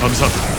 감사합니다.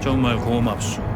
정말 고맙소.